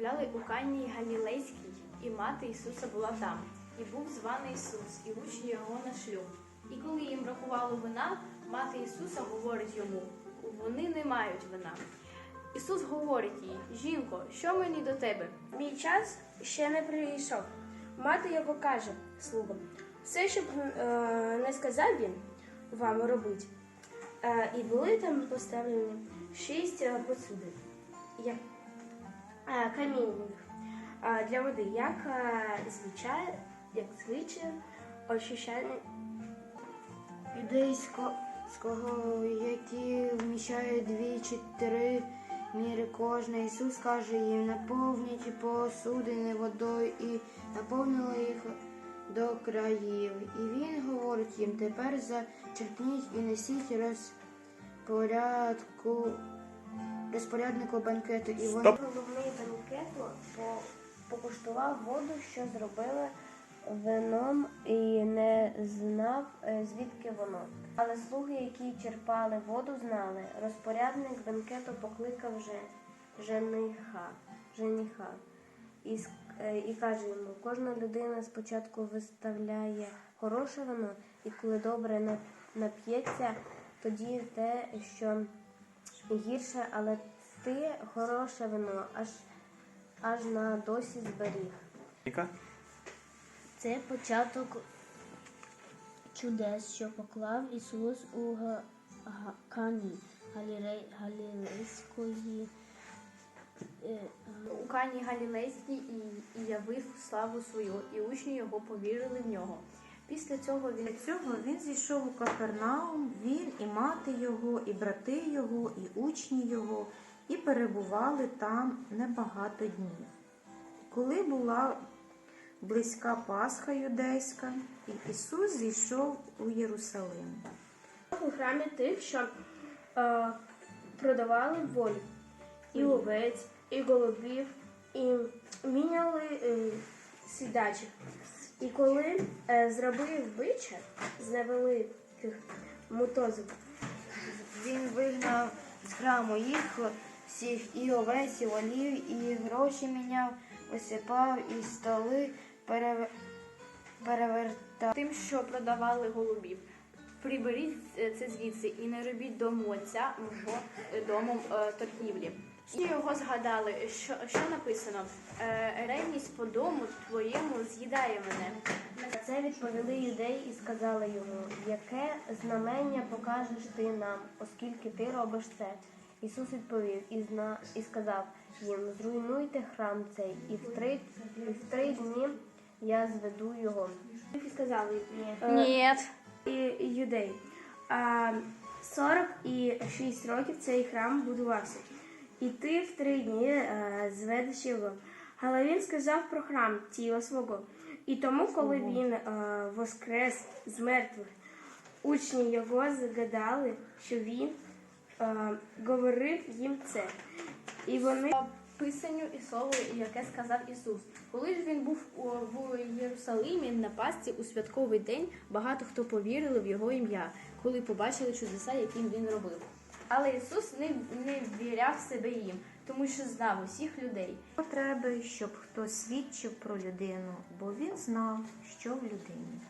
потрапляли у Канії Галілейській, і мати Ісуса була там. І був званий Ісус, і учні його на шлюб. І коли їм бракувало вина, мати Ісуса говорить йому: вони не мають вина. Ісус говорить їй: Жінко, що мені до тебе? Мій час ще не прийшов. Мати його каже слугам, все, що б е, не сказав він вам робить. Е, і були там поставлені шість е, е, камінних е, для води, як е, звичай, як звичай очищальний юдейського, які вміщають дві чи три міри кожна. Ісус каже їм, наповніть посудини водою і наповнили їх до країв. І він говорить їм, тепер зачерпніть і несіть розпорядку, розпоряднику банкету. І вони Головний банкету по- покуштував воду, що зробили вином, і не знав, е, звідки воно. Але слуги, які черпали воду, знали. Розпорядник банкету покликав же, жениха, жениха і, е, і каже йому: кожна людина спочатку виставляє хороше вино, і коли добре нап'ється, тоді те, що гірше, але ти хороше вино, аж, аж на досі зберіг. Яка? Це початок чудес, що поклав Ісус у Кані Галілейської. е, У Кані Галілейській і, і явив славу свою, і учні його повірили в нього. Після цього він цього він зійшов у Капернаум, він і мати його, і брати його, і учні його, і перебували там небагато днів. Коли була близька Пасха юдейська, і Ісус зійшов у Єрусалим. У храмі тих, що е, продавали волю, і овець, і голубів, і міняли е, сідачих. І коли е, зробив бича з невеликих мотозок, Він вигнав з храму їх всіх і овець, і волів, і гроші міняв, висипав, і столи перевер... перевертав. тим, що продавали голубів. Приберіть е, це звідси і не робіть дому отця мого е, домом е, торгівлі. І його згадали, що, що написано: е, ревність по дому твоєму з'їдає мене. На це відповіли юдеї і сказали йому, яке знамення покажеш ти нам, оскільки ти робиш це. Ісус відповів і, зна... і сказав їм, зруйнуйте храм цей, і в три, і в три дні я зведу його. І сказали е, Ні. і юдей. А 46 років цей храм будувався. І ти в три дні е, зведеш його. Але він сказав про храм тіла свого. І тому, коли він е, воскрес з мертвих, учні його згадали, що він е, говорив їм це. І вони Писанню і слову, яке сказав Ісус. Коли ж він був у, в Єрусалимі на пасті у святковий день, багато хто повірили в його ім'я, коли побачили чудеса, які він робив. Але Ісус не, не ввіряв себе їм, тому що знав усіх людей. Потреби, щоб хтось свідчив про людину, бо він знав, що в людині.